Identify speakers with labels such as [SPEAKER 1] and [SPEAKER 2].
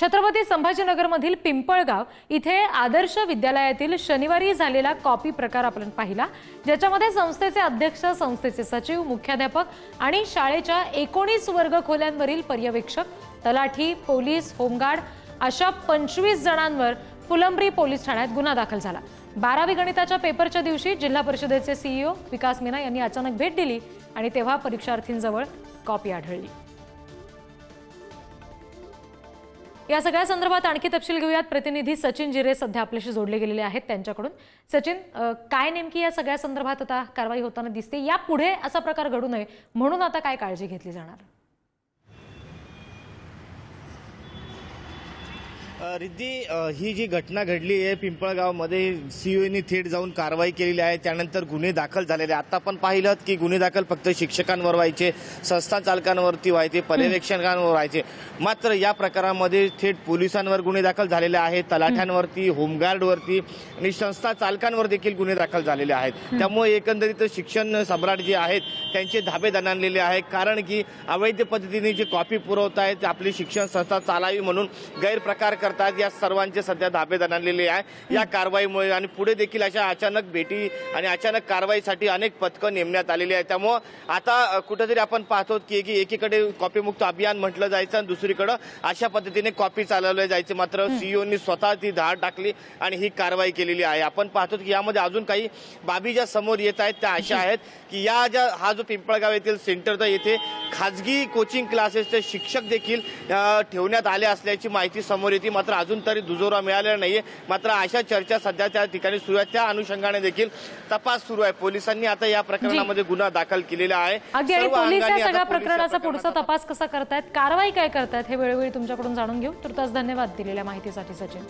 [SPEAKER 1] छत्रपती संभाजीनगरमधील पिंपळगाव इथे आदर्श विद्यालयातील शनिवारी झालेला कॉपी प्रकार आपण पाहिला ज्याच्यामध्ये संस्थेचे अध्यक्ष संस्थेचे सचिव मुख्याध्यापक आणि शाळेच्या एकोणीस वर्ग खोल्यांवरील पर्यवेक्षक तलाठी पोलीस होमगार्ड अशा पंचवीस जणांवर फुलंब्री पोलीस ठाण्यात गुन्हा दाखल झाला. बारावी गणिताच्या पेपरच्या दिवशी जिल्हा परिषदेचे सीईओ विकास मीना यांनी अचानक भेट दिली आणि तेव्हा परीक्षार्थींजवळ कॉपी आढळली. या सगळ्या संदर्भात आणखी तपशील घेऊयात. प्रतिनिधी सचिन जिरे सध्या आपल्याशी जोडले गेलेले आहेत त्यांच्याकडून. सचिन काय नेमकी या सगळ्या संदर्भात आता कारवाई होताना दिसते? यापुढे असा प्रकार घडू नये म्हणून आता काय काळजी घेतली जाणार?
[SPEAKER 2] रिद्धी ही जी घटना घडली आहे पिंपळगावमध्ये सीओनी थेट जाऊन कारवाई केलेली आहे. त्यानंतर गुन्हे दाखल झालेले आहेत. आता आपण पाहिलं की गुन्हे दाखल फक्त शिक्षकांवर व्हायचे संस्था चालकांवरती व्हायचे पर्यवेक्षकांवर व्हायचे. मात्र या प्रकारामध्ये थेट पोलिसांवर गुन्हे दाखल झालेले आहेत तलाठ्यांवरती होमगार्डवरती आणि संस्था चालकांवर देखील गुन्हे दाखल झालेले आहेत. त्यामुळे एकंदरीत शिक्षण सम्राट जे आहेत त्यांचे धाबे दणाणलेले आहे कारण की अवैध पद्धतीने जे कॉपी पुरवत आहेत आपली शिक्षण संस्था चालावी म्हणून गैरप्रकार करतात. या सर्वांचे सध्या धाबे दणाणलेले आहे. या कारवाईमुळे आणि पुढे देखील अशा अचानक भेटी आणि अचानक कारवाईसाठी अनेक पथकं नेमण्यात आलेली आहेत. त्यामुळं आता कुठेतरी आपण पाहतो की एकीकडे कॉपीमुक्त अभियान म्हटलं जायचं आणि दुसरीकडे अशा पद्धतीने कॉपी चालवले जायचे. मात्र सीईओनी स्वतः ती धाड टाकली आणि ही कारवाई केलेली आहे. आपण पाहतो की यामध्ये अजून काही बाबी ज्या समोर येत आहेत त्या अशा आहेत की या ज्या हा जो पिंपळगाव येथील सेंटर तर येथे खाजगी कोचिंग क्लासेसचे शिक्षक देखील ठेवण्यात आले असल्याची माहिती समोर येते. मात्र अजून तरी दुजोरा मिळालेला नाहीये. मात्र अशा चर्चा सध्या त्या ठिकाणी सुरू आहेत. त्या अनुषंगाने देखील तपास सुरू आहे. पोलिसांनी आता या प्रकरणामध्ये गुन्हा दाखल केलेला आहे.
[SPEAKER 1] अगदी आणि
[SPEAKER 2] सर्व
[SPEAKER 1] पोलीस या
[SPEAKER 2] अंगाने आता
[SPEAKER 1] सगळ्या प्रकरणाचा पुढचा तपास कसा करतायत? कारवाई काय करतायत? हे वेळोवेळी तुमच्याकडून जाणून घेऊ. तुर्तास धन्यवाद दिलेल्या माहितीसाठी सचिन.